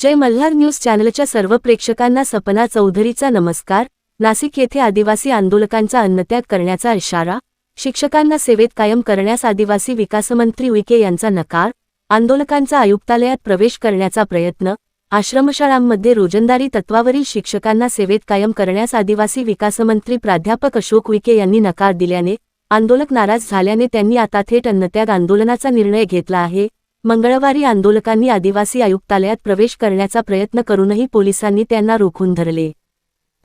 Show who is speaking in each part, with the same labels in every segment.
Speaker 1: जय Malhar news चॅनलच्या सर्व प्रेक्षकांना सपना चौधरीचा नमस्कार. नाशिक येथे आदिवासी आंदोलकांचा अन्नत्याग करण्याचा इशारा. शिक्षकांना सेवेत कायम करण्यास आदिवासी विकासमंत्री विके यांचा नकार. आंदोलकांचा आयुक्तालयात प्रवेश करण्याचा प्रयत्न. आश्रमशाळांमध्ये रोजंदारी तत्वावरील शिक्षकांना सेवेत कायम करण्यास आदिवासी विकासमंत्री प्राध्यापक अशोक विके यांनी नकार दिल्याने आंदोलक नाराज झाल्याने त्यांनी आता थेट अन्नत्याग आंदोलनाचा निर्णय घेतला आहे. मंगळवारी आंदोलकांनी आदिवासी आयुक्तालयात प्रवेश करण्याचा प्रयत्न करूनही पोलिसांनी त्यांना रोखून धरले.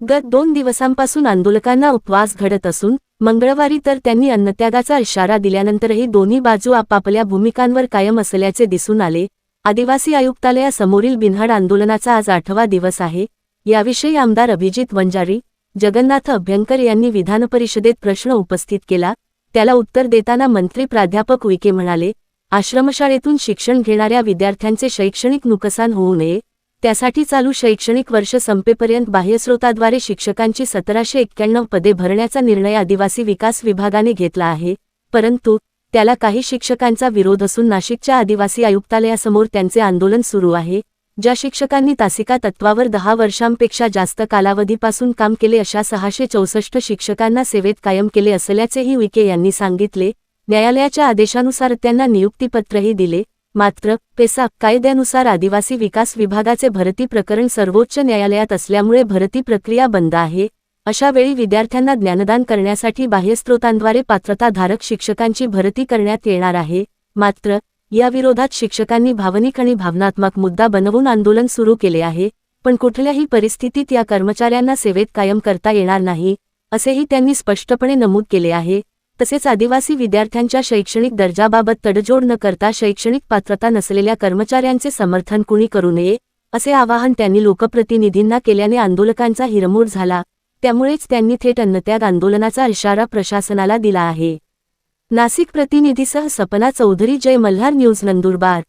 Speaker 1: गत दोन दिवसांपासून आंदोलकांना उपवास घडत असून मंगळवारी तर त्यांनी अन्नत्यागाचा इशारा दिल्यानंतरही दोन्ही बाजू आपापल्या भूमिकांवर कायम असल्याचे दिसून आले. आदिवासी आयुक्तालयासमोरील बिन्हाड आंदोलनाचा आज आठवा दिवस आहे. याविषयी आमदार अभिजित वंजारी जगन्नाथ अभ्यंकर यांनी विधानपरिषदेत प्रश्न उपस्थित केला. त्याला उत्तर देताना मंत्री प्राध्यापक उईके म्हणाले आश्रमशाळेतून शिक्षण घेणाऱ्या विद्यार्थ्यांचे शैक्षणिक नुकसान होऊ नये त्यासाठी चालू शैक्षणिक वर्ष संपेपर्यंत बाह्यस्रोताद्वारे शिक्षकांची सतराशे एक्क्याण्णव पदे भरण्याचा निर्णय आदिवासी विकास विभागाने घेतला आहे परंतु त्याला काही शिक्षकांचा विरोध असून नाशिकच्या आदिवासी आयुक्तालयासमोर त्यांचे आंदोलन सुरू आहे ज्या शिक्षकांनी तासिका तत्वावर दहा वर्षांपेक्षा जास्त कालावधीपासून काम केले अशा सहाशे चौसष्ट शिक्षकांना सेवेत कायम केले असल्याचेही विके यांनी सांगितले न्यायालयाच्या आदेशानुसार त्यांना नियुक्तीपत्रही दिले मात्र पेसा कायद्यानुसार आदिवासी विकास विभागाचे भरती प्रकरण सर्वोच्च न्यायालयात असल्यामुळे भरती प्रक्रिया बंद आहे अशा वेळी विद्यार्थ्यांना ज्ञानदान करण्यासाठी बाह्यस्त्रोतांद्वारे पात्रताधारक शिक्षकांची भरती करण्यात येणार आहे मात्र या विरोधात शिक्षकांनी भावनिक आणि भावनात्मक मुद्दा बनवून आंदोलन सुरू केले आहे पण कुठल्याही परिस्थितीत या कर्मचाऱ्यांना सेवेत कायम करता येणार नाही असेही त्यांनी स्पष्टपणे नमूद केले आहे. तसेच आदिवासी विद्यार्थ्यांच्या शैक्षणिक दर्जाबाबत तडजोड न करता शैक्षणिक पात्रता नसलेल्या कर्मचाऱ्यांचे समर्थन कुणी करू नये असे आवाहन त्यांनी लोकप्रतिनिधींना केल्याने आंदोलकांचा हिरमोड झाला. त्यामुळेच त्यांनी थेट अन्नत्याग आंदोलनाचा इशारा प्रशासनाला दिला आहे. नाशिक प्रतिनिधीसह सपना चौधरी जय मल्हार न्यूज नंदुरबार.